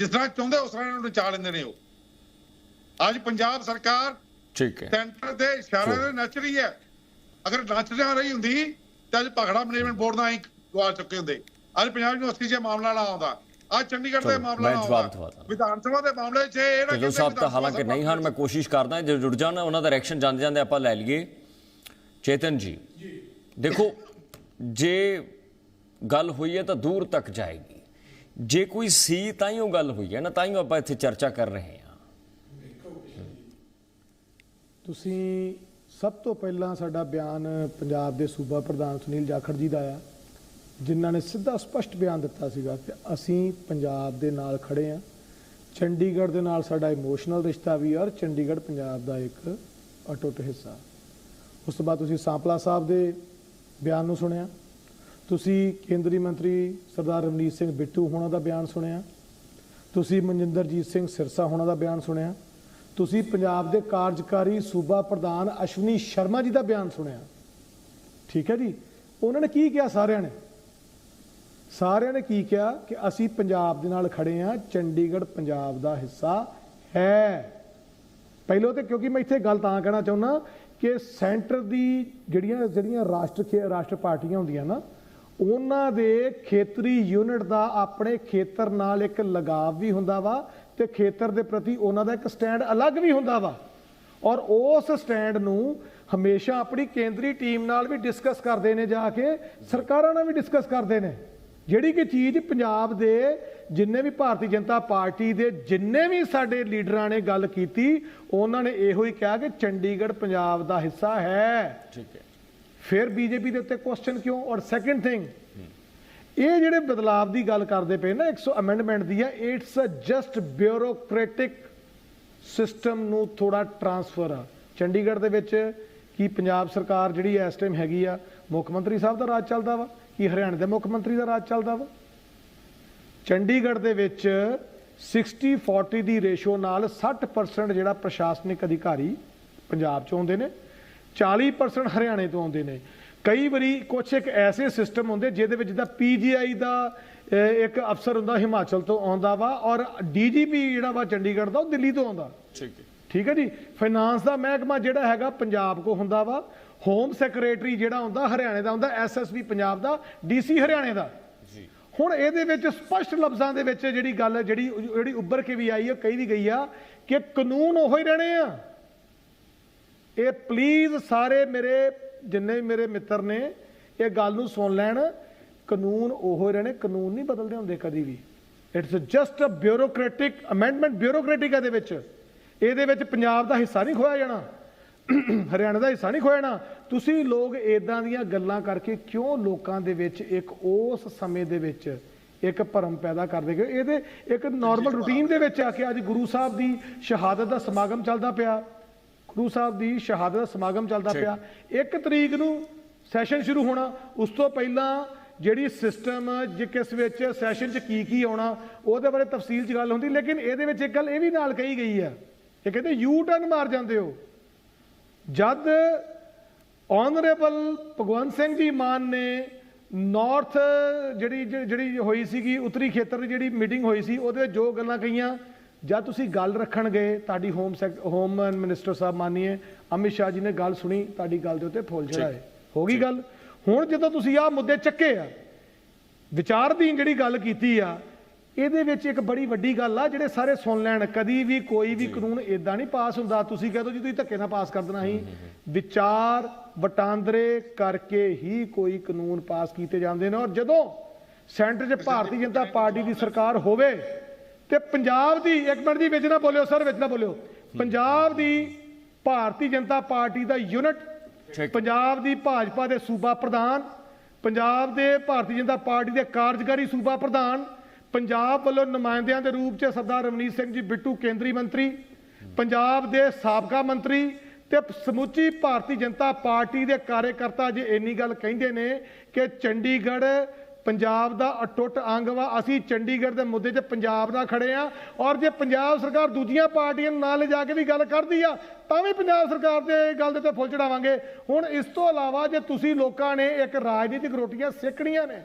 ਜਿਸ ਤਰ੍ਹਾਂ ਚਾਹੁੰਦੇ ਉਸ ਤਰ੍ਹਾਂ ਇਹਨਾਂ ਨੂੰ ਨਚਾ ਲੈਂਦੇ ਨੇ ਉਹ। ਅੱਜ ਪੰਜਾਬ ਸਰਕਾਰ ਠੀਕ ਹੈ। ਸੈਂਟਰ ਦੇ ਇਸ਼ਾਰੇ ਦੇ ਨੱਚ ਰਹੀ ਹੈ। ਅਗਰ ਨੱਚ ਜਾ ਰਹੀ ਹੁੰਦੀ ਤਾਂ ਅੱਜ ਭਗੜਾ ਮੈਨੇਜਮੈਂਟ ਬੋਰਡ ਦਾ ਅਸੀਂ ਗਵਾ ਚੁੱਕੇ ਹੁੰਦੇ। ਅੱਜ ਪੰਜਾਬ ਯੂਨੀਵਰਸਿਟੀ 'ਚ ਮਾਮਲਾ ਨਾ ਆਉਂਦਾ। ਅੱਜ ਚੰਡੀਗੜ੍ਹ ਦਾ ਮਾਮਲਾ ਨਾ ਆਉਂਦਾ। ਵਿਧਾਨ ਸਭਾ ਦੇ ਮਾਮਲੇ 'ਚ ਇਹ ਨਾ ਤੇਜੋ ਸਾਹਿਬ ਤਾਂ ਹਾਲਾਂਕਿ ਨਹੀਂ ਹਨ ਮੈਂ ਕੋਸ਼ਿਸ਼ ਕਰਦਾ ਜੇ ਜੁੜ ਜਾਣ ਉਹਨਾਂ ਦਾ ਰਿਐਕਸ਼ਨ ਜਾਂਦੇ ਜਾਂਦੇ ਆਪਾਂ ਲੈ ਲਈਏ। ਚੇਤਨ ਜੀ। ਦੇਖੋ ਜੇ ਗੱਲ ਹੋਈ ਹੈ ਤਾਂ ਦੂਰ ਤੱਕ ਜਾਏਗੀ। ਜੇ ਕੋਈ ਸੀ ਤਾਂ ਹੀ ਉਹ ਗੱਲ ਹੋਈ ਹੈ ਨਾ ਤਾਂ ਹੀ ਆਪਾਂ ਇੱਥੇ ਚਰਚਾ ਕਰ ਰਹੇ ਹਾਂ। ਤੁਸੀਂ ਸਭ ਤੋਂ ਪਹਿਲਾਂ ਸਾਡਾ ਬਿਆਨ ਪੰਜਾਬ ਦੇ ਸੂਬਾ ਪ੍ਰਧਾਨ ਸੁਨੀਲ ਜਾਖੜ ਜੀ ਦਾ ਆ, ਜਿਨ੍ਹਾਂ ਨੇ ਸਿੱਧਾ ਸਪਸ਼ਟ ਬਿਆਨ ਦਿੱਤਾ ਸੀਗਾ ਕਿ ਅਸੀਂ ਪੰਜਾਬ ਦੇ ਨਾਲ ਖੜੇ ਆ ਚੰਡੀਗੜ੍ਹ ਦੇ ਨਾਲ ਸਾਡਾ ਇਮੋਸ਼ਨਲ ਰਿਸ਼ਤਾ ਵੀ ਆ ਔਰ ਚੰਡੀਗੜ੍ਹ ਪੰਜਾਬ ਦਾ ਇੱਕ ਅਟੁੱਟ ਹਿੱਸਾ। ਉਸ ਤੋਂ ਬਾਅਦ ਤੁਸੀਂ ਸਾਂਪਲਾ ਸਾਹਿਬ ਦੇ ਬਿਆਨ ਨੂੰ ਸੁਣਿਆ। ਤੁਸੀਂ ਕੇਂਦਰੀ ਮੰਤਰੀ ਸਰਦਾਰ ਰਵਨੀਤ ਸਿੰਘ ਬਿੱਟੂ ਹੋਣਾ ਦਾ ਬਿਆਨ ਸੁਣਿਆ। ਤੁਸੀਂ ਮਨਜਿੰਦਰਜੀਤ ਸਿੰਘ ਸਿਰਸਾ ਹੋਣਾ ਦਾ ਬਿਆਨ ਸੁਣਿਆ। ਤੁਸੀਂ ਪੰਜਾਬ ਦੇ ਕਾਰਜਕਾਰੀ ਸੂਬਾ ਪ੍ਰਧਾਨ ਅਸ਼ਵਨੀ ਸ਼ਰਮਾ ਜੀ ਦਾ ਬਿਆਨ ਸੁਣਿਆ। ਠੀਕ ਹੈ ਜੀ? ਉਹਨਾਂ ਨੇ ਕੀ ਕਿਹਾ ਸਾਰਿਆਂ ਨੇ? ਸਾਰਿਆਂ ਨੇ ਕੀ ਕਿਹਾ ਕਿ ਅਸੀਂ ਪੰਜਾਬ ਦੇ ਨਾਲ ਖੜੇ ਆ ਚੰਡੀਗੜ੍ਹ ਪੰਜਾਬ ਦਾ ਹਿੱਸਾ ਹੈ। ਪਹਿਲਾਂ ਤੇ ਕਿਉਂਕਿ ਮੈਂ ਇੱਥੇ ਗੱਲ ਤਾਂ ਕਹਿਣਾ ਚਾਹੁੰਦਾ ਕਿ ਸੈਂਟਰ ਦੀ ਜਿਹੜੀਆਂ ਜਿਹੜੀਆਂ ਰਾਸ਼ਟਰ ਰਾਸ਼ਟਰ ਪਾਰਟੀਆਂ ਹੁੰਦੀਆਂ ਨਾ ਉਹਨਾਂ ਦੇ ਖੇਤਰੀ ਯੂਨਿਟ ਦਾ ਆਪਣੇ ਖੇਤਰ ਨਾਲ ਇੱਕ ਲਗਾਵ ਵੀ ਹੁੰਦਾ ਵਾ ਤੇ ਖੇਤਰ ਦੇ ਪ੍ਰਤੀ ਉਹਨਾਂ ਦਾ ਇੱਕ ਸਟੈਂਡ ਅਲੱਗ ਵੀ ਹੁੰਦਾ ਵਾ। ਔਰ ਉਸ ਸਟੈਂਡ ਨੂੰ ਹਮੇਸ਼ਾ ਆਪਣੀ ਕੇਂਦਰੀ ਟੀਮ ਨਾਲ ਵੀ ਡਿਸਕਸ ਕਰਦੇ ਨੇ ਜਾ ਕੇ, ਸਰਕਾਰਾਂ ਨਾਲ ਵੀ ਡਿਸਕਸ ਕਰਦੇ ਨੇ। ਜਿਹੜੀ ਕਿ ਚੀਜ਼ ਪੰਜਾਬ ਦੇ ਜਿੰਨੇ ਵੀ ਭਾਰਤੀ ਜਨਤਾ ਪਾਰਟੀ ਦੇ ਜਿੰਨੇ ਵੀ ਸਾਡੇ ਲੀਡਰਾਂ ਨੇ ਗੱਲ ਕੀਤੀ, ਉਹਨਾਂ ਨੇ ਇਹੋ ਹੀ ਕਿਹਾ ਕਿ ਚੰਡੀਗੜ੍ਹ ਪੰਜਾਬ ਦਾ ਹਿੱਸਾ ਹੈ। ਠੀਕ ਹੈ। ਫਿਰ ਬੀਜੇਪੀ ਦੇ ਉੱਤੇ ਕੁਐਸਚਨ ਕਿਉਂ? ਔਰ ਸੈਕੰਡ ਥਿੰਗ ਇਹ ਜਿਹੜੇ ਬਦਲਾਵ ਦੀ ਗੱਲ ਕਰਦੇ ਪਏ ਨਾ 100 ਅਮੈਂਡਮੈਂਟ ਦੀ ਹੈ it's a just bureaucratic system ਨੂੰ ਥੋੜਾ ਟਰਾਂਸਫਰ ਆ। ਚੰਡੀਗੜ੍ਹ ਦੇ ਵਿੱਚ ਕੀ ਪੰਜਾਬ ਸਰਕਾਰ ਜਿਹੜੀ ਇਸ ਟਾਈਮ ਹੈਗੀ ਆ, ਮੁੱਖ ਮੰਤਰੀ ਸਾਹਿਬ ਦਾ ਰਾਜ ਚੱਲਦਾ ਵਾ? ਕੀ ਹਰਿਆਣਾ ਦੇ ਮੁੱਖ ਮੰਤਰੀ ਦਾ ਰਾਜ ਚੱਲਦਾ ਵਾ? ਚੰਡੀਗੜ੍ਹ ਦੇ ਵਿੱਚ 60 40 ਦੀ ਰੇਸ਼ੋ ਨਾਲ 60% ਜਿਹੜਾ ਪ੍ਰਸ਼ਾਸਨਿਕ ਅਧਿਕਾਰੀ ਪੰਜਾਬ 'ਚ ਆਉਂਦੇ ਨੇ 40% ਹਰਿਆਣੇ ਤੋਂ ਆਉਂਦੇ ਨੇ। ਕਈ ਵਾਰੀ ਕੁਝ ਇੱਕ ਐਸੇ ਸਿਸਟਮ ਹੁੰਦੇ ਜਿਹਦੇ ਵਿੱਚ ਜਿੱਦਾਂ ਪੀਜੀਆਈ ਦਾ ਇੱਕ ਅਫਸਰ ਹੁੰਦਾ ਹਿਮਾਚਲ ਤੋਂ ਆਉਂਦਾ ਵਾ ਔਰ ਡੀਜੀਪੀ ਜਿਹੜਾ ਵਾ ਚੰਡੀਗੜ੍ਹ ਦਾ ਉਹ ਦਿੱਲੀ ਤੋਂ ਆਉਂਦਾ। ਠੀਕ ਹੈ। ਠੀਕ ਹੈ ਜੀ? ਫਾਈਨਾਂਸ ਦਾ ਮਹਿਕਮਾ ਜਿਹੜਾ ਹੈਗਾ ਪੰਜਾਬ ਕੋ ਹੁੰਦਾ ਵਾ। ਹੋਮ ਸੈਕਟਰੀ ਜਿਹੜਾ ਹੁੰਦਾ ਹਰਿਆਣੇ ਦਾ ਹੁੰਦਾ ਐਸਐਸਪੀ ਪੰਜਾਬ ਦਾ ਡੀਸੀ ਹਰਿਆਣੇ ਦਾ। ਜੀ। ਹੁਣ ਇਹਦੇ ਵਿੱਚ ਸਪਸ਼ਟ ਲਫ਼ਜ਼ਾਂ ਦੇ ਵਿੱਚ ਜਿਹੜੀ ਗੱਲ ਜਿਹੜੀ ਜਿਹੜੀ ਉੱਭਰ ਕੇ ਵੀ ਆਈ ਹੈ ਕਹੀ ਵੀ ਗਈ ਆ ਕਿ ਕਾਨੂੰਨ ਉਹੋ ਹੀ ਰਹਿਣੇ ਆ। ਇਹ ਪਲੀਜ਼ ਸਾਰੇ ਮੇਰੇ ਜਿੰਨੇ ਵੀ ਮੇਰੇ ਮਿੱਤਰ ਨੇ ਇਹ ਗੱਲ ਨੂੰ ਸੁਣ ਲੈਣ। ਕਾਨੂੰਨ ਉਹੋ ਹੀ ਰਹਿਣੇ ਕਾਨੂੰਨ ਨਹੀਂ ਬਦਲਦੇ ਹੁੰਦੇ ਕਦੀ ਵੀ। It's just uh bureaucratic amendment bureaucratic ਇਹਦੇ ਵਿੱਚ। ਇਹਦੇ ਵਿੱਚ ਪੰਜਾਬ ਦਾ ਹਿੱਸਾ ਨਹੀਂ ਖੋਇਆ ਜਾਣਾ। ਹਰਿਆਣਾ ਦਾ ਹਿੱਸਾ ਨਹੀਂ ਖੋਇਆ ਜਾਣਾ। ਤੁਸੀਂ ਲੋਕ ਇਦਾਂ ਦੀਆਂ ਗੱਲਾਂ ਕਰਕੇ ਕਿਉਂ ਲੋਕਾਂ ਦੇ ਵਿੱਚ ਇੱਕ ਉਸ ਸਮੇਂ ਦੇ ਵਿੱਚ ਇੱਕ ਭਰਮ ਪੈਦਾ ਕਰਦੇ ਗਏ? ਇਹਦੇ ਇੱਕ ਨਾਰਮਲ ਰੂਟੀਨ ਦੇ ਵਿੱਚ ਆ ਕੇ ਅੱਜ ਗੁਰੂ ਸਾਹਿਬ ਦੀ ਸ਼ਹਾਦਤ ਦਾ ਸਮਾਗਮ ਚੱਲਦਾ ਪਿਆ। ਗੁਰੂ ਸਾਹਿਬ ਦੀ ਸ਼ਹਾਦਤ ਸਮਾਗਮ ਚੱਲਦਾ ਪਿਆ। ਇੱਕ ਤਰੀਕ ਨੂੰ ਸੈਸ਼ਨ ਸ਼ੁਰੂ ਹੋਣਾ ਉਸ ਤੋਂ ਪਹਿਲਾਂ ਜਿਹੜੀ ਸਿਸਟਮ ਜੇ ਕਿਸ ਵਿੱਚ ਸੈਸ਼ਨ 'ਚ ਕੀ ਕੀ ਆਉਣਾ ਉਹਦੇ ਬਾਰੇ ਤਫਸੀਲ 'ਚ ਗੱਲ ਹੁੰਦੀ ਲੇਕਿਨ ਇਹਦੇ ਵਿੱਚ ਇੱਕ ਗੱਲ ਇਹ ਵੀ ਨਾਲ ਕਹੀ ਗਈ ਹੈ ਇਹ ਕਹਿੰਦੇ ਯੂ ਟਰਨ ਮਾਰ ਜਾਂਦੇ ਹੋ। ਜਦ ਆਨਰੇਬਲ ਭਗਵੰਤ ਸਿੰਘ ਜੀ ਮਾਨ ਨੇ ਨਾਰਥ ਜਿਹੜੀ ਜਿਹੜੀ ਹੋਈ ਸੀਗੀ ਉੱਤਰੀ ਖੇਤਰ ਦੀ ਜਿਹੜੀ ਮੀਟਿੰਗ ਹੋਈ ਸੀ ਉਹਦੇ ਜੋ ਗੱਲਾਂ ਕਹੀਆਂ ਜਦ ਤੁਸੀਂ ਗੱਲ ਰੱਖਣ ਗਏ ਤੁਹਾਡੀ ਹੋਮ ਸੈਕ ਹੋਮ ਮਿਨਿਸਟਰ ਸਾਹਿਬ ਮਾਨੀਏ ਅਮਿਤ ਸ਼ਾਹ ਜੀ ਨੇ ਗੱਲ ਸੁਣੀ ਤੁਹਾਡੀ ਗੱਲ ਦੇ ਉੱਤੇ ਫੁੱਲ ਚੜਾਏ ਹੋ ਗਈ ਗੱਲ? ਹੁਣ ਜਦੋਂ ਤੁਸੀਂ ਆਹ ਮੁੱਦੇ ਚੱਕੇ ਆ ਵਿਚਾਰਧੀਨ ਜਿਹੜੀ ਗੱਲ ਕੀਤੀ ਆ ਇਹਦੇ ਵਿੱਚ ਇੱਕ ਬੜੀ ਵੱਡੀ ਗੱਲ ਆ ਜਿਹੜੇ ਸਾਰੇ ਸੁਣ ਲੈਣ ਕਦੀ ਵੀ ਕੋਈ ਵੀ ਕਾਨੂੰਨ ਇਦਾਂ ਨਹੀਂ ਪਾਸ ਹੁੰਦਾ। ਤੁਸੀਂ ਕਹਦੋ ਜੀ ਤੁਸੀਂ ਧੱਕੇ ਨਾਲ ਪਾਸ ਕਰ ਦੇਣਾ ਸੀ। ਵਿਚਾਰ ਵਟਾਂਦਰੇ ਕਰਕੇ ਹੀ ਕੋਈ ਕਾਨੂੰਨ ਪਾਸ ਕੀਤੇ ਜਾਂਦੇ ਨੇ। ਔਰ ਜਦੋਂ ਸੈਂਟਰ 'ਚ ਭਾਰਤੀ ਜਨਤਾ ਪਾਰਟੀ ਦੀ ਸਰਕਾਰ ਹੋਵੇ ਤੇ ਪੰਜਾਬ ਦੀ ਇੱਕ ਮਿੰਟ ਦੀ ਵਿੱਚ ਨਾ ਬੋਲਿਓ ਸਰ ਵਿੱਚ ਨਾ ਬੋਲਿਓ ਪੰਜਾਬ ਦੀ ਭਾਰਤੀ ਜਨਤਾ ਪਾਰਟੀ ਦਾ ਯੂਨਿਟ। ਪੰਜਾਬ ਦੀ ਭਾਜਪਾ ਦੇ ਸੂਬਾ ਪ੍ਰਧਾਨ ਪੰਜਾਬ ਦੇ ਭਾਰਤੀ ਜਨਤਾ ਪਾਰਟੀ ਦੇ ਕਾਰਜਕਾਰੀ ਸੂਬਾ ਪ੍ਰਧਾਨ ਪੰਜਾਬ ਵੱਲੋਂ ਨੁਮਾਇੰਦਿਆਂ ਦੇ ਰੂਪ 'ਚ ਸਰਦਾਰ ਰਮਨੀਤ ਸਿੰਘ ਜੀ ਬਿੱਟੂ ਕੇਂਦਰੀ ਮੰਤਰੀ ਪੰਜਾਬ ਦੇ ਸਾਬਕਾ ਮੰਤਰੀ ਤੇ ਸਮੁੱਚੀ ਭਾਰਤੀ ਜਨਤਾ ਪਾਰਟੀ ਦੇ ਕਾਰਜਕਰਤਾ ਜੇ ਇੰਨੀ ਗੱਲ ਕਹਿੰਦੇ ਨੇ ਕਿ ਚੰਡੀਗੜ੍ਹ ਪੰਜਾਬ ਦਾ ਅਟੁੱਟ ਅੰਗ ਵਾ। ਅਸੀਂ ਚੰਡੀਗੜ੍ਹ ਦੇ ਮੁੱਦੇ 'ਚ ਪੰਜਾਬ ਨਾਲ ਖੜੇ ਆ ਔਰ ਜੇ ਪੰਜਾਬ ਸਰਕਾਰ ਦੂਜੀਆਂ ਪਾਰਟੀਆਂ ਨੂੰ ਨਾਲ ਲਿਜਾ ਕੇ ਵੀ ਗੱਲ ਕਰਦੀ ਆ, ਤਾਂ ਵੀ ਪੰਜਾਬ ਸਰਕਾਰ ਦੇ ਗੱਲ ਦੇ ਤੇ ਫੁੱਲ ਚੜਾਵਾਂਗੇ। ਹੁਣ ਇਸ ਤੋਂ ਇਲਾਵਾ ਜੇ ਤੁਸੀਂ ਲੋਕਾਂ ਨੇ ਇੱਕ ਰਾਜਨੀਤਿਕ ਰੋਟੀਆਂ ਸੇਕਣੀਆਂ ਨੇ,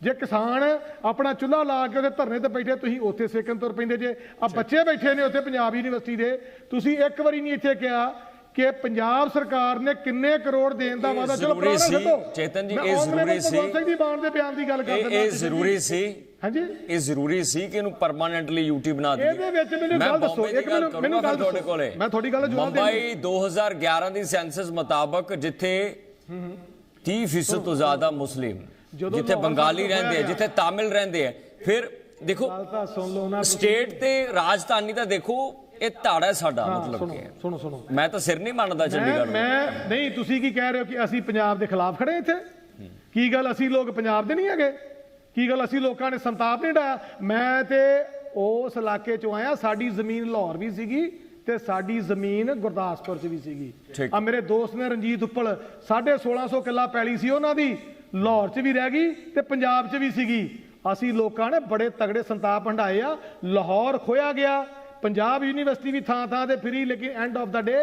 ਜੇ ਕਿਸਾਨ ਆਪਣਾ ਚੁੱਲ੍ਹਾ ਲਾ ਕੇ ਉਹਦੇ ਧਰਨੇ ਤੇ ਬੈਠੇ, ਤੁਸੀਂ ਉੱਥੇ ਸੇਕਣ ਤੁਰ ਪੈਂਦੇ ਜੇ। ਆ ਬੱਚੇ ਬੈਠੇ ਨੇ ਉੱਥੇ, ਪੰਜਾਬ ਯੂਨੀਵਰਸਿਟੀ ਦੇ। ਤੁਸੀਂ ਇੱਕ ਵਾਰੀ ਨਹੀਂ ਇੱਥੇ ਕਿਹਾ ਕਿ ਪੰਜਾਬ ਸਰਕਾਰ ਨੇ ਕਿੰਨੇ ਕਰੋੜ ਦੇਣ ਦਾ ਵਾਅਦਾ ਚਲੋ ਪੁਰਾਣਾ ਛੱਡੋ। ਚੇਤਨ ਜੀ, ਮੈਂ ਇਹ ਜ਼ਰੂਰੀ ਸੀ। ਭਗਵੰਤ ਸਿੰਘ ਦੀ ਬਾਣ ਦੇ ਬਿਆਨ ਦੀ ਗੱਲ ਕਰ ਇਹ। ਜ਼ਰੂਰੀ ਸੀ ਹਾਂਜੀ ਇਹ ਜ਼ਰੂਰੀ ਸੀ ਕਿ ਇਹਨੂੰ ਪਰਮਾਨੈਂਟਲੀ ਯੂਟੀ ਬਣਾ ਦਈਏ ਇਹਦੇ ਵਿੱਚ ਮੈਨੂੰ ਮੈਂ ਗੱਲ ਦੱਸੋ ਦੀ ਇੱਕ ਗੱਲ ਮੈਨੂੰ ਗੱਲ ਤੁਹਾਡੇ ਕੋਲੇ ਮੈਂ ਤੁਹਾਡੀ ਗੱਲ ਦਾ ਜਵਾਬ ਦੇਣਾ ਮੁੰਬਈ 2011 ਦੀ ਸੈਂਸਸ ਮੁਤਾਬਕ ਜਿੱਥੇ 30% ਤੋਂ ਜ਼ਿਆਦਾ ਮੁਸਲਿਮ ਜਿੱਥੇ ਬੰਗਾਲੀ ਰਹਿੰਦੇ ਆ। ਜਿੱਥੇ ਤਾਮਿਲ ਰਹਿੰਦੇ ਆ ਫਿਰ ਦੇਖੋ ਸੁਣ ਲਓ ਨਾ। ਸਟੇਟ ਤੇ ਰਾਜਧਾਨੀ ਤਾਂ ਦੇਖੋ ਇਹ ਧਾੜਾ ਹੈ ਸਾਡਾ ਮਤਲਬ ਕੀ। ਹੈ ਸੁਣੋ ਸੁਣੋ। ਮੈਂ ਤਾਂ ਸਿਰ ਨਹੀਂ ਮੰਨਦਾ ਚੰਡੀਗੜ੍ਹ ਮੈਂ ਨਹੀਂ ਤੁਸੀਂ ਕੀ ਕਹਿ ਰਹੇ ਹੋ ਕਿ ਅਸੀਂ ਪੰਜਾਬ ਦੇ ਖਿਲਾਫ ਖੜੇ ਇੱਥੇ? ਕੀ ਗੱਲ ਅਸੀਂ ਲੋਕ ਪੰਜਾਬ ਦੇ ਨਹੀਂ ਹੈਗੇ? ਕੀ ਗੱਲ ਅਸੀਂ ਲੋਕਾਂ ਨੇ ਸੰਤਾਪ ਨਹੀਂ ਡਾਇਆ ਮੈਂ ਤੇ ਉਸ ਇਲਾਕੇ ਚੋਂ ਆਇਆ ਸਾਡੀ ਜ਼ਮੀਨ ਲਾਹੌਰ ਵੀ ਸੀਗੀ ਤੇ ਸਾਡੀ ਜ਼ਮੀਨ ਗੁਰਦਾਸਪੁਰ ਚ ਵੀ ਸੀਗੀ। ਆ ਮੇਰੇ ਦੋਸਤ ਨੇ ਰਣਜੀਤ ਉੱਪਲ 1650 ਕਿੱਲਾ ਪੈਲੀ ਸੀ ਉਹਨਾਂ ਦੀ ਲਾਹੌਰ ਚ ਵੀ ਰਹਿ ਗਈ ਤੇ ਪੰਜਾਬ ਚ ਵੀ ਸੀਗੀ। ਅਸੀਂ ਲੋਕਾਂ ਨੇ ਬੜੇ ਤਗੜੇ ਸੰਤਾਪ ਹੰਡਾਏ ਆ ਲਾਹੌਰ ਖੋਇਆ ਗਿਆ ਪੰਜਾਬ ਯੂਨੀਵਰਸਿਟੀ ਵੀ ਥਾਂ ਥਾਂ ਤੇ ਫਰੀ ਲੇਕਿਨ end of the day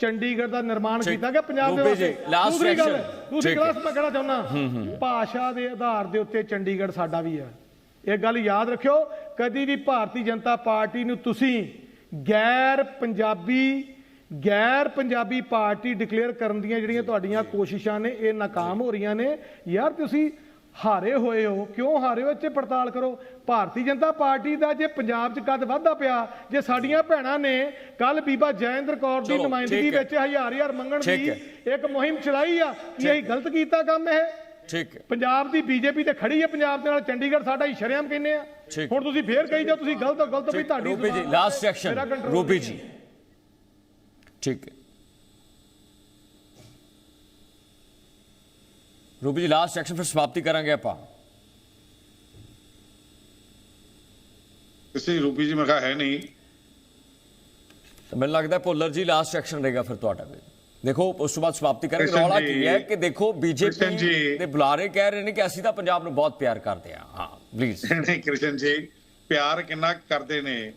Chandigarh ਦਾ ਨਿਰਮਾਣ। ਕੀਤਾ ਗਿਆ। ਪੰਜਾਬ ਦੇ ਵਾਸਤੇ ਦੂਸਰੀ ਗੱਲ ਦੂਸਰੀ। ਕਲਾਸ ਮੈਂ ਕਹਿਣਾ ਚਾਹੁੰਦਾ ਭਾਸ਼ਾ ਦੇ ਆਧਾਰ ਦੇ ਉੱਤੇ ਚੰਡੀਗੜ੍ਹ ਸਾਡਾ ਵੀ ਹੈ। ਇਹ ਗੱਲ ਯਾਦ ਰੱਖਿਓ ਕਦੀ ਵੀ ਭਾਰਤੀ ਜਨਤਾ ਪਾਰਟੀ ਨੂੰ ਤੁਸੀਂ ਗੈਰ ਪੰਜਾਬੀ ਗੈਰ ਪੰਜਾਬੀ ਪਾਰਟੀ ਡਿਕਲੇਅਰ ਕਰਨ ਦੀਆਂ ਜਿਹੜੀਆਂ ਤੁਹਾਡੀਆਂ ਕੋਸ਼ਿਸ਼ਾਂ ਨੇ ਇਹ ਨਾਕਾਮ ਹੋ ਰਹੀਆਂ ਨੇ ਯਾਰ ਤੁਸੀਂ ਹਾਰੇ ਹੋਏ ਹੋ ਕਿਉਂ ਹਾਰੇ ਹੋ? ਇੱਥੇ ਪੜਤਾਲ ਕਰੋ। ਭਾਰਤੀ ਜਨਤਾ ਪਾਰਟੀ ਦਾ ਜੇ ਪੰਜਾਬ 'ਚ ਕਦ ਵਾਧਾ ਪਿਆ ਜੇ ਸਾਡੀਆਂ ਭੈਣਾਂ ਨੇ ਕੱਲ ਬੀਬਾ ਜੈਇੰਦਰ ਕੌਰ ਦੀ ਨੁਮਾਇੰਦਗੀ। ਵਿੱਚ ਹਜ਼ਾਰ ਹਜ਼ਾਰ ਮੰਗਣ ਦੀ। ਇੱਕ ਮੁਹਿੰਮ ਚਲਾਈ ਆ ਕੀ ਇਹ ਗਲਤ ਕੀਤਾ ਕੰਮ ਇਹ। ਠੀਕ ਹੈ। ਪੰਜਾਬ ਦੀ ਬੀਜੇਪੀ ਤੇ ਖੜੀ ਹੈ ਪੰਜਾਬ ਦੇ ਨਾਲ ਚੰਡੀਗੜ੍ਹ ਸਾਡਾ ਹੀ ਸ਼ਰੇਆਮ ਕਹਿੰਦੇ ਆ। ਹੁਣ ਤੁਸੀਂ ਫੇਰ ਕਹੀ ਜਾਓ ਤੁਸੀਂ ਗਲਤ ਗਲਤ ਵੀ ਤੁਹਾਡੀ ਰੂਪੀ ਜੀ ਲਾਸਟ ਸੈਕਸ਼ਨ ਰੂਪੀ ਜੀ। ਠੀਕ ਹੈ। ਰੂਪੀ ਜੀ ਲਾਸਟ ਸੈਕਸ਼ਨ ਫਿਰ ਸਮਾਪਤੀ ਕਰਾਂਗੇ ਆਪਾਂ। ਕਿਸੇ ਰੂਪੀ ਜੀ ਮੈਂ ਕਿਹਾ ਹੈ ਨਹੀਂ। ਤਾਂ ਮੈਨੂੰ ਲੱਗਦਾ ਭੁੱਲਰ ਜੀ ਲਾਸਟ ਸੈਕਸ਼ਨ ਰਹੇਗਾ ਫਿਰ ਤੁਹਾਡਾ ਵੀ। ਦੇਖੋ ਉਸ ਤੋਂ ਬਾਅਦ ਸਮਾਪਤੀ ਕਰਾਂਗੇ। ਰੌਲਾ ਕੀ ਹੈ ਕਿ ਦੇਖੋ ਬੀਜੇਪੀ। ਦੇ ਬੁਲਾਰੇ ਕਹਿ ਰਹੇ ਨੇ ਕਿ ਅਸੀਂ ਤਾਂ ਪੰਜਾਬ ਨੂੰ ਬਹੁਤ ਪਿਆਰ ਕਰਦੇ ਹਾਂ। ਹਾਂ ਪਲੀਜ਼ ਨਹੀਂ ਕ੍ਰਿਸ਼ਨ ਜੀ ਪਿਆਰ ਕਿੰਨਾ ਕਰਦੇ ਨੇ।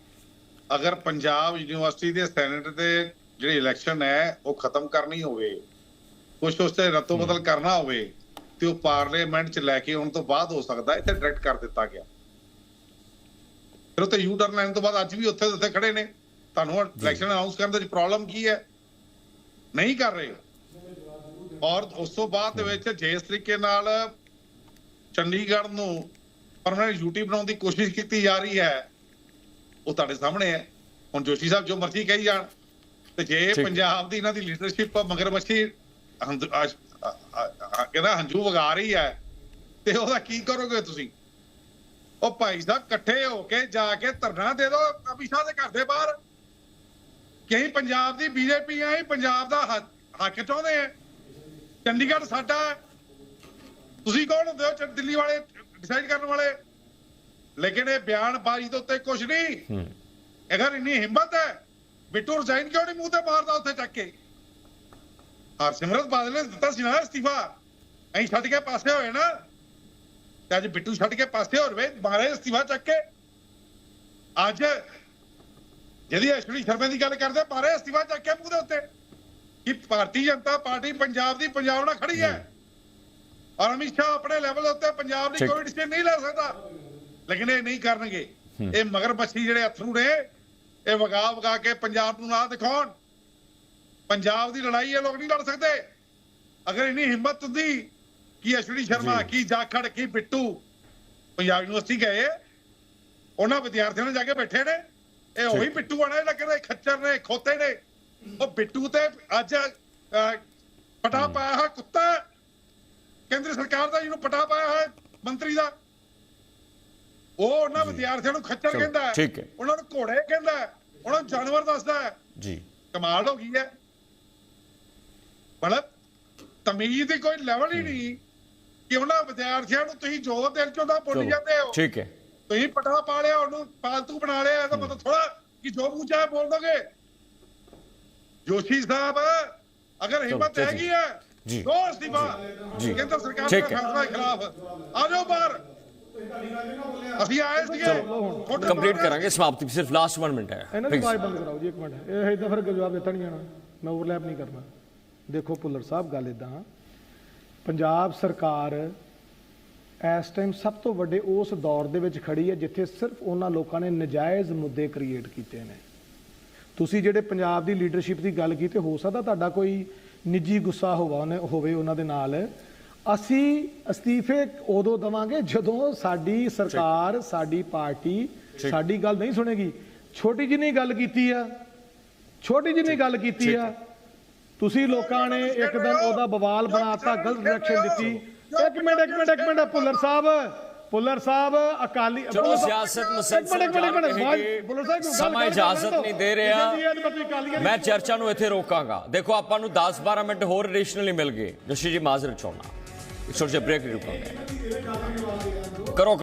ਅਗਰ ਪੰਜਾਬ ਯੂਨੀਵਰਸਿਟੀ ਦੇ ਸੈਨੇਟ ਦੇ ਜਿਹੜੀ ਇਲੈਕਸ਼ਨ ਹੈ ਉਹ ਖਤਮ ਕਰਨੀ ਹੋਵੇ ਕੁਝ ਉਸ ਤੇ ਰਤੋ ਬਦਲ ਕਰਨਾ ਹੋਵੇ ਤੇ ਉਹ ਪਾਰਲੀਮੈਂਟ ਚ ਲੈ ਕੇ ਆਉਣ ਤੋਂ ਬਾਅਦ ਹੋ ਸਕਦਾ ਇੱਥੇ ਡਾਇਰੈਕਟ ਕਰ ਦਿੱਤਾ ਗਿਆ। ਫਿਰ ਉੱਥੇ ਯੂ ਟਰਨ ਲੈਣ ਤੋਂ ਬਾਅਦ ਅੱਜ ਵੀ ਉੱਥੇ ਉੱਥੇ ਖੜੇ ਨੇ। ਤੁਹਾਨੂੰ ਇਲੈਕਸ਼ਨ ਅਨਾਉਂਸ ਕਰਨ ਦੇ ਵਿੱਚ ਪ੍ਰੋਬਲਮ ਕੀ ਹੈ? ਨਹੀਂ ਕਰ ਰਹੇ। ਔਰ ਉਸ ਤੋਂ ਬਾਅਦ ਦੇ ਵਿੱਚ ਜਿਸ ਤਰੀਕੇ ਨਾਲ ਚੰਡੀਗੜ੍ਹ ਨੂੰ ਪਰਮਾਨੈਂਟ ਯੂਟੀ ਬਣਾਉਣ ਦੀ ਕੋਸ਼ਿਸ਼ ਕੀਤੀ ਜਾ ਰਹੀ ਹੈ ਉਹ ਤੁਹਾਡੇ ਸਾਹਮਣੇ ਹੈ। ਹੁਣ ਜੋਸ਼ੀ ਸਾਹਿਬ ਜੋ ਮਰਜ਼ੀ ਕਹੀ ਜਾਣ। ਤੇ ਜੇ। ਪੰਜਾਬ ਦੀ ਇਹਨਾਂ ਦੀ ਲੀਡਰਸ਼ਿਪ ਆ- ਆ- ਕਹਿੰਦਾ ਹੰਝੂ ਵਗਾ ਰਹੀ ਹੈ। ਤੇ ਉਹਦਾ ਕੀ ਕਰੋਗੇ ਤੁਸੀਂ? ਉਹ ਭਾਈ ਸਾਹਿਬ ਇਕੱਠੇ ਹੋ ਕੇ ਜਾ ਕੇ ਧਰਨਾ ਦੇ ਦਿਓ ਅਮਿਤ ਸ਼ਾਹ ਦੇ ਘਰ ਦੇ ਬਾਹਰ। ਕਈ ਪੰਜਾਬ ਦੀ ਬੀਜੇਪੀ ਆਈ ਪੰਜਾਬ ਦਾ ਹੱਕ ਚਾਹੁੰਦੇ ਆ ਚੰਡੀਗੜ੍ਹ ਸਾਡਾ। ਤੁਸੀਂ ਕੌਣ ਹੁੰਦੇ ਹੋ ਦਿੱਲੀ ਵਾਲੇ ਡਿਸਾਈਡ ਕਰਨ ਵਾਲੇ? ਲੇਕਿਨ ਇਹ ਬਿਆਨਬਾਜ਼ੀ ਦੇ ਉੱਤੇ ਕੁਝ ਨਹੀਂ। ਅਗਰ ਇੰਨੀ ਹਿੰਮਤ ਹੈ ਬਿੱਟੂ ਰਜ਼ਾਈਨ ਕਿਉਂ ਨਹੀਂ ਮੂੰਹ ਤੇ ਮਾਰਦਾ ਉੱਥੇ ਚੱਕ ਕੇ? ਹਰਸਿਮਰਤ ਬਾਦਲ ਨੇ ਦਿੱਤਾ ਸੀ ਨਾ ਅਸਤੀਫਾ। ਐਂ ਛੱਡ ਕੇ ਪਾਸੇ ਹੋਏ ਨਾ ਤੇ ਅੱਜ ਬਿੱਟੂ ਛੱਡ ਕੇ ਪਾਸੇ ਹੋ ਰਵੇ ਮਾਰੇ ਅਸਤੀਫਾ ਚੱਕ ਕੇ। ਅੱਜ ਜਿਹਦੀ ਅਸ਼ਵਨੀ ਸ਼ਰਮੇ ਦੀ ਗੱਲ ਕਰਦੇ ਮਾਰੇ ਅਸਤੀਫਾ ਚੱਕ ਕੇ ਮੂੰਹ ਦੇ ਉੱਤੇ। ਕਿ ਭਾਰਤੀ ਜਨਤਾ ਪਾਰਟੀ ਪੰਜਾਬ ਦੀ ਪੰਜਾਬ ਨਾਲ ਖੜੀ ਹੈ। ਔਰ ਅਮਿਤ ਸ਼ਾਹ ਆਪਣੇ ਲੈਵਲ ਉੱਤੇ ਪੰਜਾਬ ਦੀ। ਕੋਈ ਡਿਸੀਜਨ ਨਹੀਂ ਲੈ ਸਕਦਾ। ਲੇਕਿਨ ਇਹ ਨਹੀਂ ਕਰਨਗੇ। ਇਹ ਮਗਰਮੱਛੀ ਜਿਹੜੇ ਅਥਰੂ ਨੇ ਇਹ ਵਗਾ ਵਗਾ ਕੇ ਪੰਜਾਬ ਨੂੰ ਨਾ ਦਿਖਾਉਣ। ਪੰਜਾਬ ਦੀ ਲੜਾਈ ਇਹ ਲੋਕ ਨਹੀਂ ਲੜ ਸਕਦੇ। ਅਗਰ ਇੰਨੀ ਹਿੰਮਤ ਹੁੰਦੀ ਕਿ ਅਸ਼ਵਨੀ ਸ਼ਰਮਾ ਕੀ ਜਾਖੜ ਕੀ ਬਿੱਟੂ ਪੰਜਾਬ ਯੂਨੀਵਰਸਿਟੀ ਗਏ ਉਹਨਾਂ ਵਿਦਿਆਰਥੀਆਂ ਨਾਲ ਜਾ ਕੇ ਬੈਠੇ ਨੇ। ਇਹ ਉਹੀ ਬਿੱਟੂ ਆਣਾ ਜਿਹੜਾ ਕਹਿੰਦੇ ਖੱਚਰ ਨੇ ਖੋਤੇ ਨੇ। ਉਹ ਬਿੱਟੂ ਤੇ ਅੱਜ ਪਟਾ ਪਾਇਆ ਹੋਇਆ ਕੁੱਤਾ। ਹੈ। ਕੇਂਦਰ ਸਰਕਾਰ ਦਾ ਜਿਹਨੂੰ ਪਟਾ ਪਾਇਆ ਹੋਇਆ ਮੰਤਰੀ ਦਾ। ਉਹ ਉਹਨਾਂ ਵਿਦਿਆਰਥੀਆਂ ਨੂੰ ਖੱਚਰ ਕਹਿੰਦਾ ਹੈ। ਹੈ। ਉਹਨਾਂ ਨੂੰ ਘੋੜੇ ਕਹਿੰਦਾ ਹੈ। ਉਹਨਾਂ ਨੂੰ ਜਾਨਵਰ ਦੱਸਦਾ ਹੈ। ਜੀ। ਕਮਾਲ ਹੋ ਗਈ ਹੈ। ਮਤਲਬ ਤਮੀਜ਼ ਦੀ ਕੋਈ ਲੈਵਲ ਹੀ ਨਹੀਂ ਕਿ ਉਹਨਾਂ ਵਿਦਿਆਰਥੀਆਂ ਨੂੰ ਤੁਸੀਂ ਜੋ ਦਿਲ ਚੋਂ ਦਾ ਬੋਲੀ ਜਾਂਦੇ ਹੋ ਠੀਕ ਹੈ। ਤੁਸੀਂ ਪਟਾ ਪਾ ਲਿਆ ਉਹਨੂੰ ਪਾਲਤੂ ਬਣਾ ਲਿਆ ਇਹਦਾ ਮਤਲਬ ਥੋੜਾ ਕਿ ਜੋ ਮੂੰਹ ਚਾਹੇ ਬੋਲ ਦੋਗੇ। ਜੋਸ਼ੀ ਸਾਹਿਬ ਅਗਰ ਹਿੰਮਤ ਹੈਗੀ ਹੈ ਜੀ। ਦੋ ਅਸਤੀਫਾ ਜੀ। ਕੇਂਦਰ ਸਰਕਾਰ ਦੇ। ਫੈਸਲੇ ਖਿਲਾਫ। ਆ ਜਾਓ ਬਾਹਰ। ਅਸੀਂ ਆਏ ਸੀਗੇ। ਕੰਪਲੀਟ ਕਰਾਂਗੇ ਸਮਾਪਤੀ। ਸਿਰਫ ਲਾਸਟ 1 ਮਿੰਟ ਹੈ। ਇਹਨਾਂ ਦੀ. ਆਵਾਜ਼ ਬੰਦ ਕਰਾਓ ਜੀ ਇੱਕ ਮਿੰਟ। ਇਹ ਇਦਾਂ ਫਿਰ ਜਵਾਬ ਦਿੱਤਾ ਨਹੀਂ ਜਾਣਾ। ਮੈਂ ਓਵਰਲੈਪ ਨਹੀਂ ਕਰਨਾ। ਦੇਖੋ ਭੁੱਲਰ ਸਾਹਿਬ ਗੱਲ ਇਦਾਂ ਪੰਜਾਬ ਸਰਕਾਰ ਇਸ ਟਾਈਮ ਸਭ ਤੋਂ ਵੱਡੇ ਉਸ ਦੌਰ ਦੇ ਵਿੱਚ ਖੜੀ ਹੈ ਜਿੱਥੇ ਸਿਰਫ ਉਹਨਾਂ ਲੋਕਾਂ ਨੇ ਨਜਾਇਜ਼ ਮੁੱਦੇ ਕ੍ਰੀਏਟ ਕੀਤੇ ਨੇ। ਤੁਸੀਂ ਜਿਹੜੇ ਪੰਜਾਬ ਦੀ ਲੀਡਰਸ਼ਿਪ ਦੀ ਗੱਲ ਕੀਤੀ ਹੋ ਸਕਦਾ ਤੁਹਾਡਾ ਕੋਈ ਨਿੱਜੀ ਗੁੱਸਾ ਹੋਵਾ ਉਹਨੇ ਹੋਵੇ ਉਹਨਾਂ ਦੇ ਨਾਲ। ਅਸੀਂ ਅਸਤੀਫੇ ਉਦੋਂ ਦਵਾਂਗੇ ਜਦੋਂ ਸਾਡੀ ਸਰਕਾਰ ਸਾਡੀ ਪਾਰਟੀ ਸਾਡੀ ਗੱਲ ਨਹੀਂ ਸੁਣੇਗੀ। ਛੋਟੀ ਜਿਹੀ ਗੱਲ ਕੀਤੀ ਆ ਛੋਟੀ ਜਿਹੀ ਗੱਲ ਕੀਤੀ ਆ ਤੁਸੀਂ ਲੋਕਾਂ ਨੇ ਇੱਕਦਮ ਉਹਦਾ ਬਵਾਲ ਬਣਾਤਾ ਗਲਤ ਡਾਇਰੈਕਸ਼ਨ ਦਿੱਤੀ। ਇੱਕ ਮਿੰਟ ਇੱਕ ਮਿੰਟ ਇੱਕ ਮਿੰਟ ਭੁੱਲਰ ਸਾਹਿਬ ਭੁੱਲਰ ਸਾਹਿਬ ਅਕਾਲੀ ਚਲੋ ਸਿਆਸਤ ਮਸਲ ਇੱਕ ਮਿੰਟ, ਭੁੱਲਰ ਸਾਹਿਬ ਸਮਾਂ ਇਜਾਜ਼ਤ। ਨਹੀਂ ਦੇ ਰਿਹਾ। ਮੈਂ ਚਰਚਾ ਨੂੰ ਇੱਥੇ ਰੋਕਾਂਗਾ। ਦੇਖੋ ਆਪਾਂ ਨੂੰ 10-12 ਮਿੰਟ ਹੋਰ ਐਡੀਸ਼ਨਲੀ ਮਿਲ ਗਏ। ਜੋਸ਼ੀ ਜੀ ਮਾਜ਼ਰ ਚਾਹੁੰਦਾ ਇੱਕ ਛੋਟਾ ਜਿਹਾ ਬ੍ਰੇਕ ਰੁਕਾਂਗੇ ਕਰੋ